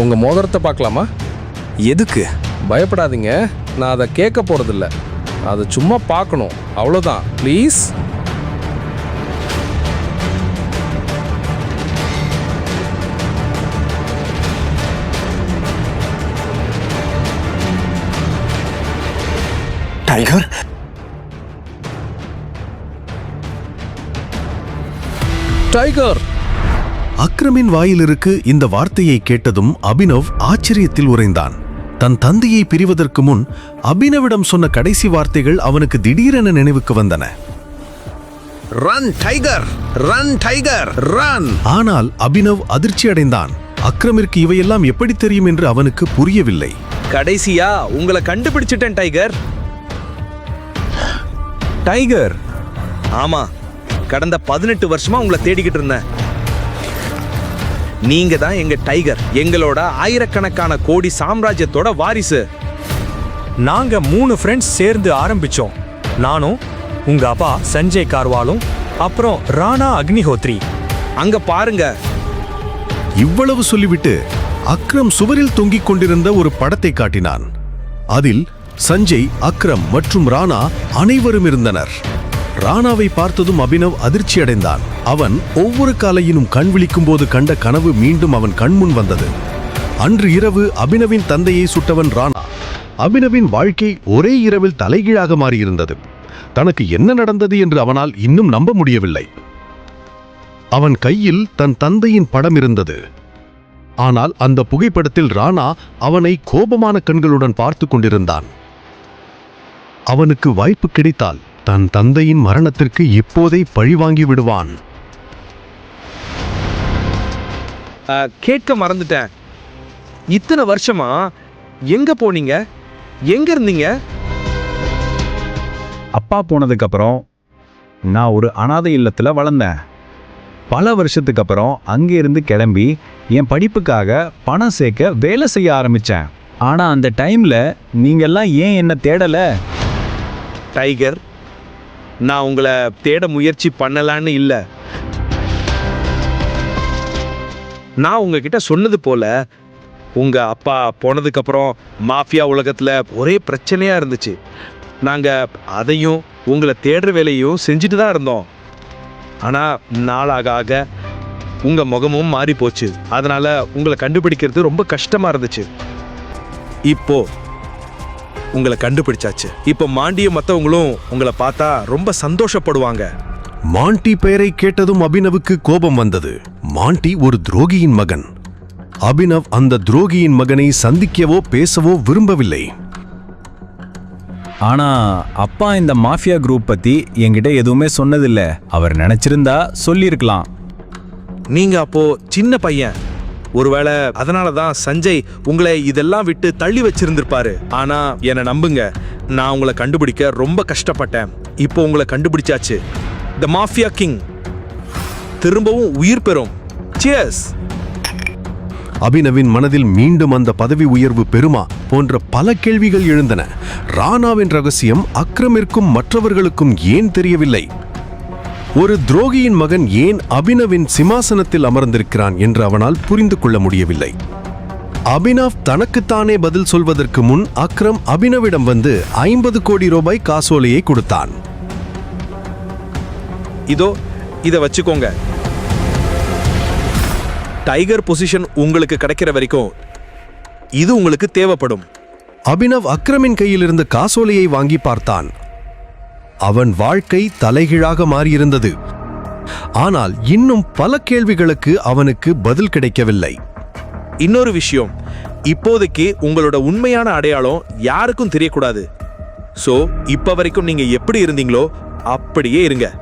உங்க மோதிரத்தை பார்க்கலாமா? எதுக்கு? பயப்படாதீங்க. நான் அதை கேட்க போறதில்ல. அதை சும்மா பார்க்கணும். அவ்வளோதான் ப்ளீஸ் டைகர் டைகர் அக்ரமின் வாயிலிருக்கு இந்த வார்த்தையை கேட்டதும் அபினவ் ஆச்சரியத்தில் உறைந்தான். தன் தந்தையை பிரிவதற்கு முன் அபினவிடம் சொன்ன கடைசி வார்த்தைகள் அவனுக்கு திடீரென நினைவுக்கு வந்தன. Run tiger run tiger run ஆனால் அபினவ் அதிர்ச்சி அடைந்தான். அக்ரமிற்கு இவையெல்லாம் எப்படி தெரியும் என்று அவனுக்கு புரியவில்லை. கடைசியா? உங்களை கண்டுபிடிச்சிட்டேன் டைகர் டைகர் ஆமா. கடந்த பதினெட்டு வருஷமா உங்களை தேடிக்கிட்டு இருந்தேன். நீங்க தான் எங்க டைகர் எங்களோட ஆயிரக்கணக்கான கோடி சாம்ராஜ்யத்தோட வாரிசு. நாங்க மூணு ஃப்ரெண்ட்ஸ் சேர்ந்து ஆரம்பிச்சோம். நானும் உங்க அப்பா சஞ்சய் கார்வாலும் அப்புறம் ராணா அக்னிஹோத்ரி. அங்க பாருங்க. இவ்வளவு சொல்லிவிட்டு அக்ரம் சுவரில் தொங்கிக் கொண்டிருந்த ஒரு படத்தை காட்டினான். அதில் சஞ்சய் அக்ரம் மற்றும் ராணா அனைவரும் இருந்தனர். ராணாவை பார்த்ததும் அபினவ் அதிர்ச்சி அடைந்தான் அவன் ஒவ்வொரு காலையிலும் கண் விழிக்கும் போது கண்ட கனவு மீண்டும் அவன் கண்முன் வந்தது. அன்று இரவு அபினவின் தந்தையை சுட்டவன் ராணா. அபினவின் வாழ்க்கை ஒரே இரவில் தலைகீழாக மாறியிருந்தது. தனக்கு என்ன நடந்தது என்று அவனால் இன்னும் நம்ப முடியவில்லை. அவன் கையில் தன் தந்தையின் படம் இருந்தது. ஆனால் அந்த புகைப்படத்தில் ராணா அவனை கோபமான கண்களுடன் பார்த்து கொண்டிருந்தான். அவனுக்கு வாய்ப்பு கிடைத்தால் தன் தந்தையின் மரணத்திற்கு இப்போதே பழிவாங்கி விடுவான். கேட்க மறந்துட்டேன். இத்தனை வருஷமா எங்க போனீங்க? எங்க இருந்தீங்க? அப்பா போனதுக்கப்புறம் நான் ஒரு அனாதை இல்லத்தில் வளர்ந்தேன். பல வருஷத்துக்கு அப்புறம் அங்கேருந்து கிளம்பி என் படிப்புக்காக பணம் சேர்க்க வேலை செய்ய ஆரம்பித்தேன் ஆனால் அந்த டைமில் நீங்கள்லாம் ஏன் என்னை தேடலை? டைகர் நான் உங்களை தேட முயற்சி பண்ணலான்னு இல்லை. நான் உங்ககிட்ட சொன்னது போல உங்கள் அப்பா போனதுக்கப்புறம் மாஃபியா உலகத்தில் ஒரே பிரச்சனையாக இருந்துச்சு. நாங்கள் அதையும் உங்களை தேடுற வேலையும் செஞ்சுட்டு தான் இருந்தோம். ஆனால் நாளாக ஆக உங்கள் முகமும் மாறி போச்சு அதனால் உங்களை கண்டுபிடிக்கிறது ரொம்ப கஷ்டமாக இருந்துச்சு. இப்போது உங்களை கண்டுபிடிச்சாச்சு. இப்போ மாண்டிய மற்றவங்களும் உங்களை பார்த்தா ரொம்ப சந்தோஷப்படுவாங்க. மாண்டி பெயரை கேட்டதும் அபினவுக்கு கோபம் வந்தது. மாண்டி ஒரு துரோகியின் மகன். அபினவ் அந்த துரோகியின் மகனை சந்திக்கவோ பேசவோ விரும்பவில்லை. ஆனால் அப்பா இந்த மாஃபியா குரூப் பற்றி என்கிட்ட எதுவுமே சொன்னதில்லை. அவர் நினச்சிருந்தா சொல்லியிருக்கலாம். நீங்க அப்போ சின்ன பையன். ஒருவேளை அதனால தான் சஞ்சய் உங்களை இதெல்லாம் விட்டு தள்ளி வச்சிருந்திருப்பாரு. ஆனா என்னை நம்புங்க. நான் உங்களை கண்டுபிடிக்க ரொம்ப கஷ்டப்பட்டேன். இப்போ உங்களை கண்டுபிடிச்சாச்சு. த மாஃபியா கிங் திரும்பவும் உயிர் பெறும். சியர்ஸ் அபினவின் மனதில் மீண்டும் அந்த பதவி உயர்வு பெறுமா போன்ற பல கேள்விகள் எழுந்தன. ராணாவின் ரகசியம் அக்ரமிற்கும் மற்றவர்களுக்கும் ஏன் தெரியவில்லை? ஒரு துரோகியின் மகன் ஏன் அபினவின் சிம்மாசனத்தில் அமர்ந்திருக்கிறான் என்று அவனால் புரிந்து கொள்ள முடியவில்லை. அபினவ் தனக்குத்தானே பதில் சொல்வதற்கு முன் அக்ரம் அபினவிடம் வந்து ஐம்பது கோடி ரூபாய் காசோலையை கொடுத்தான். இதோ இதை வச்சுக்கோங்க. டைகர் பொசிஷன் உங்களுக்கு கிடைக்கிற வரைக்கும் இது உங்களுக்கு தேவைப்படும். அபினவ் அக்ரமின் கையில் இருந்த காசோலையை வாங்கி பார்த்தான். அவன் வாழ்க்கை தலைகீழாக மாறியிருந்தது. ஆனால் இன்னும் பல கேள்விகளுக்கு அவனுக்கு பதில் கிடைக்கவில்லை. இன்னொரு விஷயம் இப்போதைக்கு உங்களோட உண்மையான அடையாளம் யாருக்கும் தெரியக்கூடாது. சோ இப்ப வரைக்கும் நீங்க எப்படி இருந்தீங்களோ அப்படியே இருங்க.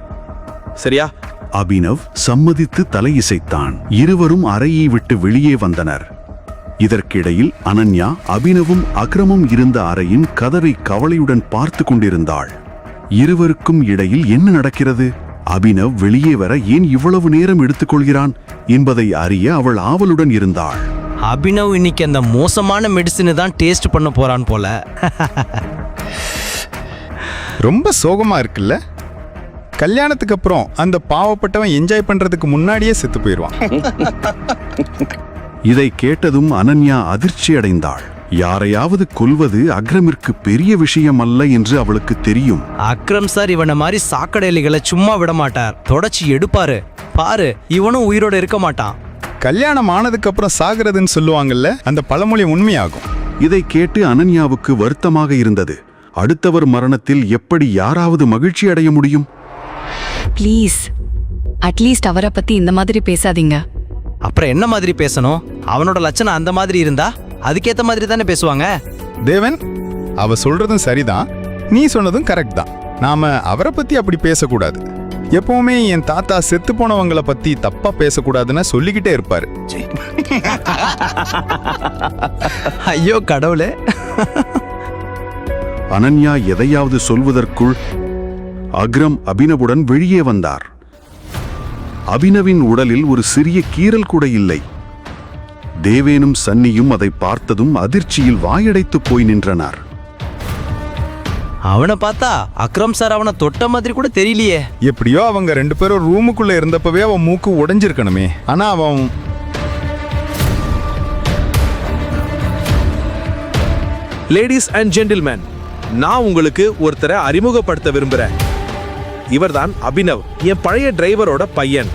சரியா? அபினவ் சம்மதித்து தலையிசைத்தான். இருவரும் அறையை விட்டு வெளியே வந்தனர். இதற்கிடையில் அனன்யா அபினவும் அக்ரமும் இருந்த அறையின் கதவை கவலையுடன் பார்த்து கொண்டிருந்தாள். இருவருக்கும் இடையில் என்ன நடக்கிறது? அபினவ் வெளியே வர ஏன் இவ்வளவு நேரம் எடுத்துக்கொள்கிறான் என்பதை அறிய அவள் ஆவலுடன் இருந்தாள். அபினவ் இன்னைக்கு அந்த மோசமான மெடிசினை தான் டேஸ்ட் பண்ண போறான் போல. ரொம்ப சோகமா இருக்குல்ல? கல்யாணத்துக்கு அப்புறம் அந்த பாவப்பட்டவன் என்ஜாய் பண்றதுக்கு முன்னாடியே செத்து போயிடுவான். இதை கேட்டதும் அனன்யா அதிர்ச்சியடைந்தாள். யாரையாவது கொல்வது அக்ரமிற்கு பெரிய விஷயம் அல்ல என்று அவளுக்கு தெரியும். அக்ரம் சார் இவனை மாதிரி சாக்கடைலிகளை சும்மா விட மாட்டார் தொடச்சி எடுப்பாரு. பாரு இவனும் உயிரோட இருக்க மாட்டான். கல்யாணம் ஆனதுக்கு அப்புறம் சாகிறதுன்னு சொல்லுவாங்கல்ல அந்த பழமொழி உண்மையாகும். இதை கேட்டு அனன்யாவுக்கு வருத்தமாக இருந்தது. அடுத்தவர் மரணத்தில் எப்படி யாராவது மகிழ்ச்சி அடைய முடியும்? ப்ளீஸ் அட்லீஸ்ட் அவரை பத்தி இந்த மாதிரி பேசாதீங்க. அப்புறம் என்ன மாதிரி பேசணும்? அவனோட லட்சணம் அந்த மாதிரி இருந்தா? அதுக்கேத்த மாதிரி தானே பேசுவாங்க? தேவன் அவ சொல்றதும் சரிதான். நீ சொன்னதும் கரெக்ட் தான். நாம அவரை பத்தி அப்படி பேசக்கூடாது. எப்பவுமே என் தாத்தா செத்து போனவங்கள பத்தி தப்பா பேசக்கூடாதுன்னு சொல்லிக்கிட்டே இருப்பாரு. ஐயோ கடவுளே. அனன்யா எதையாவது சொல்வதற்குள் அக்ரம் அபினவுடன் வெளியே வந்தார். அபினவின் உடலில் ஒரு சிறிய கீறல் கூட இல்லை. தேவேனும் சன்னியும் அதை பார்த்ததும் அதிர்ச்சியில் வாயடைத்து போய் நின்றனர். அவனை பார்த்தா அக்ரம் சார் அவனை தொட்ட மாதிரி கூட தெரியலையே. எப்படியோ அவங்க ரெண்டு பேரும் ரூமுக்குள்ள இருந்தப்பவே அவன் மூக்கு உடைஞ்சிருக்கணுமே. ஆனா அவன் லேடிஸ் அண்ட் ஜென்டில்மேன் நான் உங்களுக்கு ஒருத்தரை அறிமுகப்படுத்த விரும்புறேன். இவர்தான் அபினவ் என் பழைய டிரைவரோட பையன்.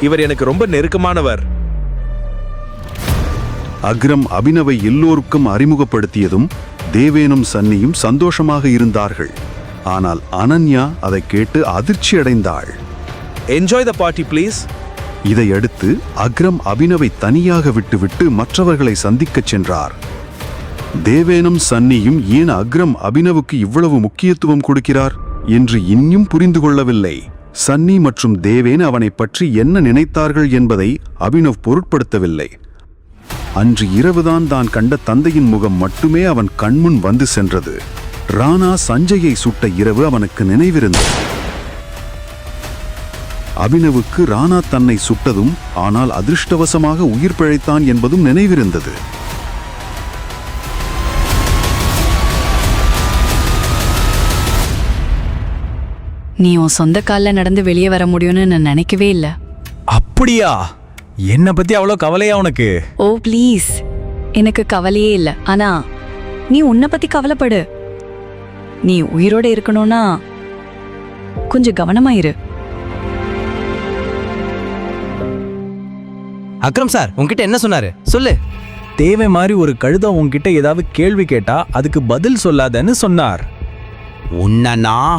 இவர் எனக்கு ரொம்ப நெருக்கமானவர். அக்ரம் அபினவை எல்லோருக்கும் அறிமுகப்படுத்தியதும் தேவேனும் சன்னியும் சந்தோஷமாக இருந்தார்கள். ஆனால் அனன்யா அதை கேட்டு அதிர்ச்சியடைந்தாள் என்ஜாய் த பார்ட்டி ப்ளீஸ் இதையடுத்து அக்ரம் அபினவை தனியாக விட்டுவிட்டு மற்றவர்களை சந்திக்கச் சென்றார். தேவேனும் சன்னியும் ஏன் அக்ரம் அபினவுக்கு இவ்வளவு முக்கியத்துவம் கொடுக்கிறார் என்று இன்னும் புரிந்து கொள்ளவில்லை. சன்னி மற்றும் தேவேன் அவனைப் பற்றி என்ன நினைத்தார்கள் என்பதை அபினவ் பொருட்படுத்தவில்லை. அன்று இரவுதான் தான் கண்ட தந்தையின் முகம் மட்டுமே அவன் கண்முன் வந்து சென்றது. ராணா சஞ்சயை சுட்ட இரவு அவனுக்கு நினைவிருந்தது. அபினவுக்கு ராணா தன்னை சுட்டதும் ஆனால் அதிர்ஷ்டவசமாக உயிர் பிழைத்தான் என்பதும் நினைவிருந்தது. நீ உன் சொந்த கால்ல நடந்து வெளியே வர முடியும்னு நான் நினைக்கவே இல்லை. அப்படியா? என்னை பத்தி அவ்வளோ கவலையா உனக்கு? ஓ ப்ளீஸ் எனக்கு கவலையே இல்லை. ஆனா நீ உன்னை பத்தி கவலைப்படு. நீ உயிரோட இருக்கணும்னா கொஞ்சம் கவனமா இரு. அக்ரம் சார் உன்கிட்ட என்ன சொன்னாரு? சொல்லு. தேவை மாதிரி ஒரு கழுதை உன்கிட்ட ஏதாவது கேள்வி கேட்டா அதுக்கு பதில் சொல்லாதன்னு சொன்னார். உன்னனா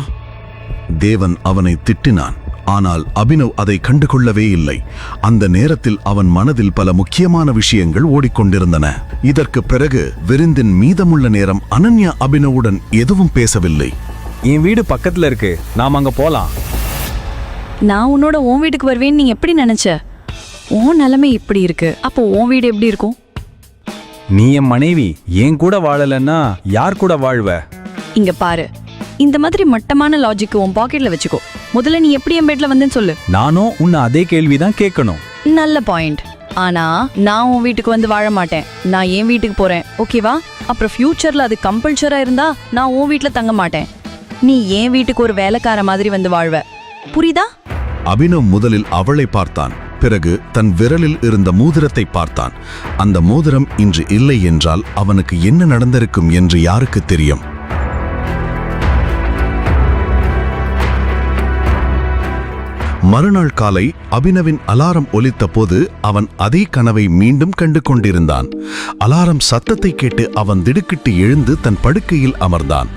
தேவன் அவனை திட்டினான். ஆனால் அபினவ் அதை கண்டுகொள்ளவே இல்லை. அந்த நேரத்தில் அவன் மனதில் பல முக்கியமான விஷயங்கள் ஓடிக்கொண்டிருந்தன. இதற்கு பிறகு விருந்தின் மீதமுள்ள நேரம் அனன்யா அபினவுடன் எதுவும் பேசவில்லை. என் வீடு பக்கத்துல இருக்கு. நாம அங்க போலாம். நான் உன்னோட உன் வீட்டுக்கு வருவேன்னு நீ எப்படி நினைச்ச? உன் நிலைமை இப்படி இருக்கு. அப்போ உன் வீடு எப்படி இருக்கும்? நீ என் மனைவி என் கூட வாழலன்னா யார் கூட வாழ்வ? இங்க பாரு. இந்த மாதிரி மட்டமான லாஜிக் உன் பாக்கெட்ல வச்சுக்கோ. முதல்ல நீ எப்படி என் பெட்ல வந்தேன்னு சொல்லு. நானும் உன்னை அதே கேள்விதான் கேட்கணும். நல்ல பாயிண்ட் ஆனா நான் உன் வீட்டுக்கு வந்து வாழ மாட்டேன். நான் என் வீட்டுக்கு போறேன். ஓகேவா அப்புறம் ஃபியூச்சர்ல அது கம்பல்சரா இருந்தா நான் உன் வீட்ல தங்க மாட்டேன். நீ என் வீட்டுக்கு ஒரு வேலைக்கார மாதிரி வந்து வாழ்வ. புரியுதா? அபினவ் முதலில் அவளை பார்த்தான். பிறகு தன் விரலில் இருந்த மோதிரத்தை பார்த்தான். அந்த மோதிரம் இன்று இல்லை என்றால் அவனுக்கு என்ன நடந்திருக்கும் என்று யாருக்கு தெரியும்? மறுநாள் காலை அபினவின் அலாரம் ஒலித்த போது அவன் அதே கனவை மீண்டும் கண்டு கொண்டிருந்தான் அலாரம் சத்தத்தை கேட்டு அவன் திடுக்கிட்டு எழுந்து தன் படுக்கையில் அமர்ந்தான்.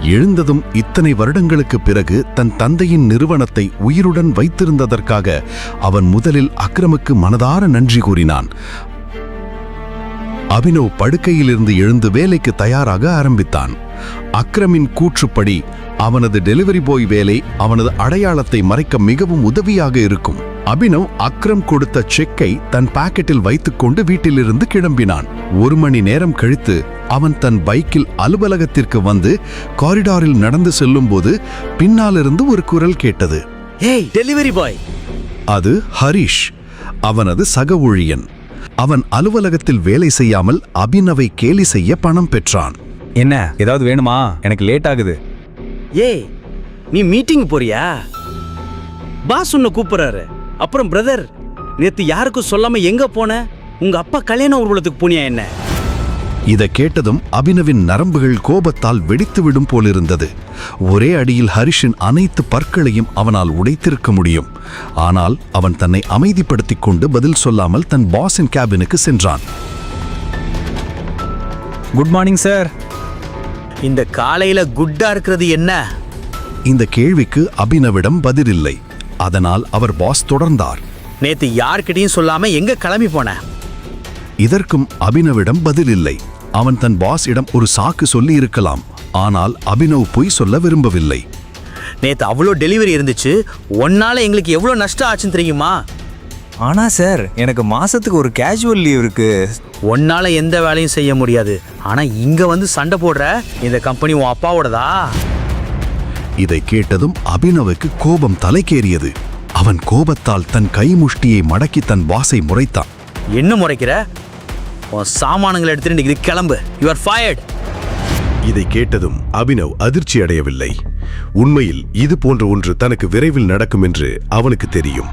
எழுந்ததும் இத்தனை வருடங்களுக்கு பிறகு தன் தந்தையின் நிறுவனத்தை உயிருடன் வைத்திருந்ததற்காக அவன் முதலில் அக்ரமுக்கு மனதார நன்றி கூறினான். அபினவ் படுக்கையிலிருந்து எழுந்து வேலைக்கு தயாராக ஆரம்பித்தான். அக்ரமின் கூற்றுப்படி அவனது டெலிவரி பாய் வேலை அவனது அடையாளத்தை மறைக்க மிகவும் உதவியாக இருக்கும். அபினவ் அக்ரம் கொடுத்த செக்கை தன் பாக்கெட்டில் வைத்துக்கொண்டு வீட்டிலிருந்து கிளம்பினான். ஒரு மணி நேரம் கழித்து அவன் தன் பைக்கில் அலுவலகத்திற்கு வந்து காரிடாரில் நடந்து செல்லும்போது பின்னாலிருந்து ஒரு குரல் கேட்டது. ஏய் டெலிவரி பாய். அது ஹரிஷ் அவனது சக ஊழியன். அவன் அலுவலகத்தில் வேலை செய்யாமல் அபினவை கேலி செய்ய பணம் பெற்றான். என்ன ஏதாவது வேணுமா? எனக்கு லேட் ஆகுது. ஏய் நீ மீட்டிங் போறியா? பாஸ் உன்னை கூப்பிடுறாரு. அப்புறம் பிரதர் நேத்து யாருக்கும் சொல்லாம எங்க போன? உங்க அப்பா கல்யாண ஊர்வலத்துக்கு போனியா என்ன? இதை கேட்டதும் அபினவின் நரம்புகள் கோபத்தால் வெடித்துவிடும் போலிருந்தது. ஒரே அடியில் ஹரிஷின் அனைத்து பற்களையும் அவனால் உடைத்திருக்க முடியும். ஆனால் அவன் தன்னை அமைதிப்படுத்திக் கொண்டு பதில் சொல்லாமல் தன் பாஸின் கேபினுக்கு சென்றான். குட் மார்னிங் சார் இந்த காலையில குட்டா இருக்கிறது என்ன? இந்த கேள்விக்கு அபினவிடம் பதிலில்லை. அதனால் அவர் பாஸ் தொடர்ந்தார். நேத்து யார்கிட்டயும் சொல்லாம எங்க கிளம்பி போன? இதற்கும் அபினவிடம் பதிலில்லை. அவன் தன் பாஸ் இடம் ஒரு சாக்கு சொல்லி இருக்கலாம். ஆனால் அபினவ் பொய் சொல்ல விரும்பவில்லை. நேத்து அவ்வளோ டெலிவரி இருந்துச்சு. ஒன்னால எங்களுக்கு எவ்வளோ நஷ்டம் ஆச்சுன்னு தெரியுமா? ஆனா சார் எனக்கு மாசத்துக்கு ஒரு கேஷுவல் லீவ் இருக்கு. ஒன்னால எந்த வேலையும் செய்ய முடியாது. ஆனா இங்க வந்து சண்டை போடுற? இந்த கம்பெனி உன் அப்பாவோடதா? இதை கேட்டதும் அபினவுக்கு கோபம் தலைக்கேறியது. அவன் கோபத்தால் தன் கைமுஷ்டியை மடக்கி தன் பாஸை முறைத்தான். என்ன முறைக்கிற? உன் சாமானங்களை எடுத்துட்டு இன்னைக்கு கிளம்பு. யூ ஆர் ஃபயர்ட் இதை கேட்டதும் அபினவ் அதிர்ச்சி அடையவில்லை. உண்மையில் இது போன்ற ஒன்று தனக்கு விரைவில் நடக்கும் என்று அவனுக்கு தெரியும்.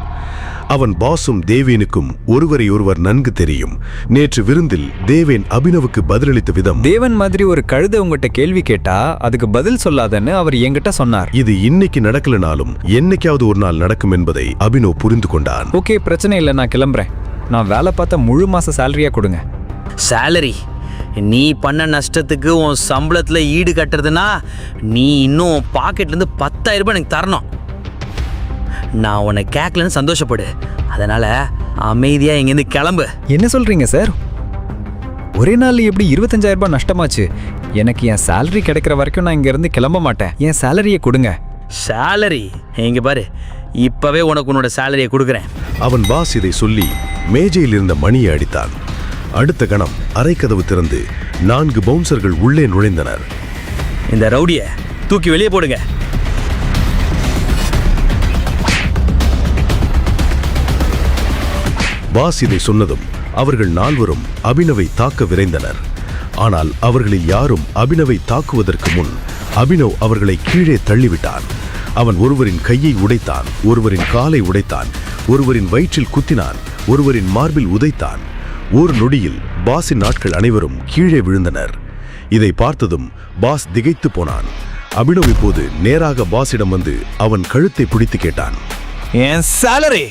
அவன் பாஸும் தேவேனுக்கும் ஒருவரை ஒருவர் நன்கு தெரியும். நேற்று விருந்தில் தேவேன் அபினவுக்கு பதிலளித்த விதம் தேவன் மாதிரி ஒரு கழுதை உங்ககிட்ட கேள்வி கேட்டா அதுக்கு பதில் சொல்லாதன்னு அவர் என்கிட்ட சொன்னார். இது இன்னைக்கு நடக்கலனாலும் என்னைக்காவது ஒரு நாள் நடக்கும் என்பதை அபினவ் புரிந்து கொண்டான். ஓகே பிரச்சனை இல்லை நான் கிளம்புறேன். நான் வேலை பார்த்த முழு மாச சேலரியா கொடுங்க. சேலரி நீ பண்ண நஷ்டத்துக்கு உன் சம்பளத்துல ஈடு கட்டுறதுனா நீ இன்னும் உன் பாக்கெட்ல இருந்து பத்தாயிரம் ரூபாய் எனக்கு தரணும். நான் உன்னை கேட்கலன்னு சந்தோஷப்படு. அதனால அமைதியா இங்கேருந்து கிளம்பு. என்ன சொல்றீங்க சார்? ஒரே நாள் எப்படி இருபத்தஞ்சாயிரம் ரூபாய் நஷ்டமாச்சு? எனக்கு என் சேலரி கிடைக்கிற வரைக்கும் நான் இங்க இருந்து கிளம்ப மாட்டேன். என் சேலரியை கொடுங்க. சேலரி இங்க பாரு. இப்பவே உனக்கு உன்னோட சேலரியை கொடுக்குறேன். அவன் பாஸ் இதை சொல்லி மேஜையில் இருந்த மணியை அடித்தான். அடுத்த கணம் அறைக்கதவு திறந்து நான்கு பவுன்சர்கள் உள்ளே நுழைந்தனர். இந்த ரவுடிய தூக்கி வெளியே போடுங்க. பாஸ் இதை சொன்னதும் அவர்கள் நால்வரும் அபினவை தாக்க விரைந்தனர். ஆனால் அவர்களில் யாரும் அபினவை தாக்குவதற்கு முன் அபினவ் அவர்களை கீழே தள்ளிவிட்டான். அவன் ஒருவரின் கையை உடைத்தான் ஒருவரின் காலை உடைத்தான் ஒருவரின் வயிற்றில் குத்தினான் ஒருவரின் மார்பில் உதைத்தான். ஒரு நொடியில் பாஸின் நாட்கள் அனைவரும் கீழே விழுந்தனர். இதை பார்த்ததும் பாஸ் திகைத்து போனான். அபினவ் இப்போது நேராக பாஸிடம் வந்து அவன் கழுத்தை பிடித்து கேட்டான். என் சேலரி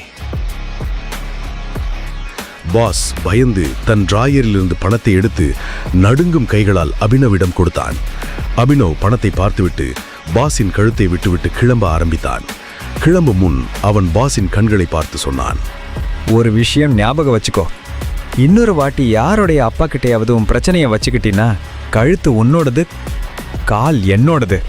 பாஸ் பயந்து தன் டிராயரிலிருந்து பணத்தை எடுத்து நடுங்கும் கைகளால் அபினவிடம் கொடுத்தான். அபினவ் பணத்தை பார்த்துவிட்டு பாஸின் கழுத்தை விட்டுவிட்டு கிளம்ப ஆரம்பித்தான். கிளம்பும் முன் அவன் பாஸின் கண்களை பார்த்து சொன்னான். ஒரு விஷயம் ஞாபகம் வச்சுக்கோ. இன்னொரு வாட்டி யாருடைய அப்பா கிட்டையாவது உன் பிரச்சனையை வச்சுக்கிட்டீன்னா கழுத்து உன்னோடது கால் என்னோடது.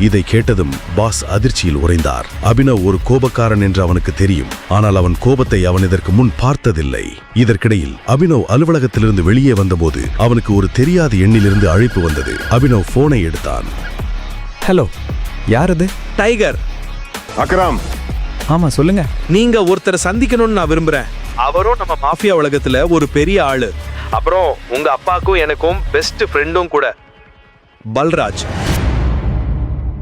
இதை கேட்டதும் பாஸ் அதிர்ச்சியில் உறைந்தார். அபினவ் ஒரு கோபக்காரன் என்று அவனுக்கு தெரியும். ஆனால் அவன் கோபத்தை அவன் இதற்கு முன் பார்த்ததில்லை. இதற்கிடையில் அபினவ் அலுவலகத்திலிருந்து வெளியே வந்தபோது அவனுக்கு ஒரு தெரியாத எண்ணிலிருந்து அழைப்பு வந்தது. அபினவ் போனை எடுத்தான். ஹலோ யார் அது டைகர். அக்ரம். ஆமா சொல்லுங்க. நீங்க ஒருத்தரை சந்திக்கணும்னு நான் விரும்புறேன். அவரும் நம்ம மாஃபியா உலகத்துல ஒரு பெரிய ஆளு. அப்புறம் உங்க அப்பாக்கும் எனக்கும் பெஸ்ட் ஃப்ரெண்டும் கூட. பல்ராஜ்.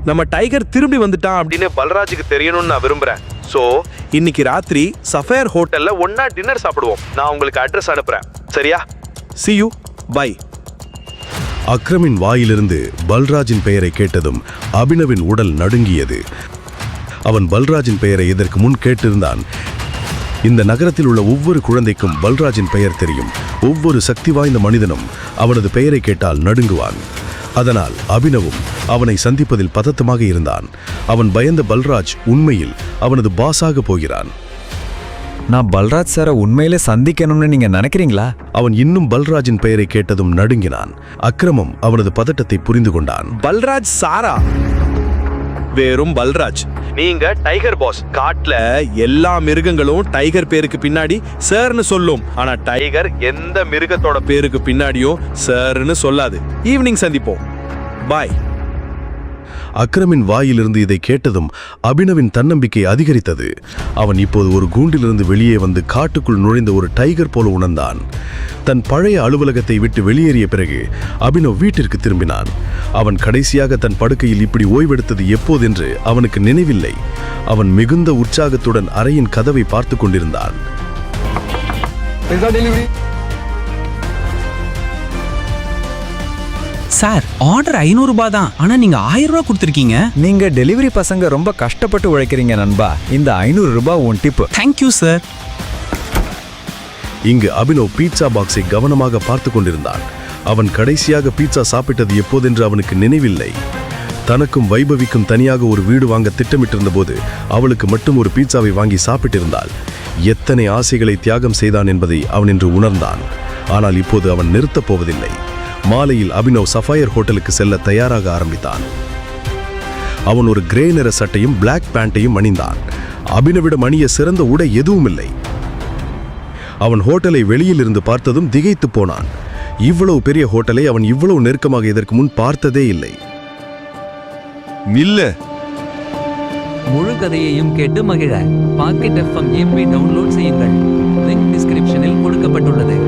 நம்ம டைகர் திரும்பி வந்துட்டான் அப்படின்னு பல்ராஜுக்கு தெரியணும்னு நான் விரும்புறேன். ஸோ இன்னைக்கு ராத்திரி சஃபேர் ஹோட்டல்ல ஒன்னா டின்னர் சாப்பிடுவோம். நான் உங்களுக்கு அட்ரஸ் அனுப்புறேன். சரியா? சி யூ பை அக்ரமின் வாயிலிருந்து பல்ராஜின் பெயரை கேட்டதும் அபினவின் உடல் நடுங்கியது. அவன் பல்ராஜின் பெயரை இதற்கு முன் கேட்டிருந்தான். இந்த நகரத்தில் உள்ள ஒவ்வொரு குழந்தைக்கும் பல்ராஜின் பெயர் தெரியும். ஒவ்வொரு சக்தி வாய்ந்த மனிதனும் அவனது பெயரை கேட்டால் நடுங்குவான். அதனால் அபினவும் அவனை சந்திப்பதில் பதட்டமாக இருந்தான். அவன் பயந்த பல்ராஜ் உண்மையில் அவனது பாஸாக போகிறான். நான் பல்ராஜ் சாரை உண்மையிலே சந்திக்கணும்னு நீங்க நினைக்கிறீங்களா? அவன் இன்னும் பல்ராஜின் பெயரை கேட்டதும் நடுங்கினான். அக்கிரமம் அவனது பதட்டத்தை புரிந்து கொண்டான். பல்ராஜ் சாரா? வெறும் பல்ராஜ். நீங்க டைகர் பாஸ். காட்டுல எல்லா மிருகங்களும் டைகர் பேருக்கு பின்னாடி சார்னு சொல்லும். ஆனா டைகர் எந்த மிருகத்தோட பேருக்கு பின்னாடியும் சார்னு சொல்லாது. ஈவினிங் சந்திப்போம். பாய். அக்ரமின் வாயிலிருந்து இதை கேட்டதும் அபினவின் தன்னம்பிக்கை அதிகரித்தது. அவன் இப்போது ஒரு கூண்டிலிருந்து வெளியே வந்து காட்டுக்குள் நுழைந்த ஒரு டைகர் போல உணர்ந்தான். தன் பழைய அலுவலகத்தை விட்டு வெளியேறிய பிறகு அபினவ் வீட்டிற்கு திரும்பினான். அவன் கடைசியாக தன் படுக்கையில் இப்படி ஓய்வெடுத்தது எப்போதென்று அவனுக்கு நினைவில்லை. அவன் மிகுந்த உற்சாகத்துடன் அறையின் கதவை பார்த்து கொண்டிருந்தான். சார் ஆர்டர் ஐநூறுரூபா தான். ஆனால் நீங்கள் ஆயிரம் ரூபா கொடுத்துருக்கீங்க. நீங்க டெலிவரி பசங்க ரொம்ப கஷ்டப்பட்டு உழைக்கிறீங்க நண்பா. இந்த ஐநூறு ரூபாய் உன் டிப்பு தேங்க்யூ சார் இங்கு அபினவ் பீட்சா பாக்ஸை கவனமாக பார்த்து கொண்டிருந்தான் அவன் கடைசியாக பீட்சா சாப்பிட்டது எப்போதென்று அவனுக்கு நினைவில்லை. தனக்கும் வைபவிக்கும் தனியாக ஒரு வீடு வாங்க திட்டமிட்டிருந்த போது அவளுக்கு மட்டும் ஒரு பீட்சாவை வாங்கி சாப்பிட்டிருந்தாள். எத்தனை ஆசைகளை தியாகம் செய்தான் என்பதை அவன் இன்று உணர்ந்தான். ஆனால் இப்போது அவன் நிறுத்தப் போவதில்லை. மாலையில் அபினவ் சஃபயர் ஹோட்டலுக்கு செல்ல தயாராக ஆரம்பித்தான். அவன் ஒரு கிரே நிற சட்டையும் பிளாக் பேண்ட்டையும் அணிந்தான். அபினவிடம் அணிய சிறந்த உடை எதுவும் இல்லை அவன் ஹோட்டலை வெளியில் இருந்து பார்த்ததும் திகைத்து போனான். இவ்வளவு பெரிய ஹோட்டலை அவன் இவ்வளவு நெருக்கமாக இதற்கு முன் பார்த்ததே இல்லை. இல்ல முழு கதையையும் கேட்டு மகிழ. பாக்கெட் எஃப்எம் ஏபி டவுன்லோட் செய்யுங்கள். லிங்க் டிஸ்கிரிப்ஷனில் கொடுக்கப்பட்டுள்ளது.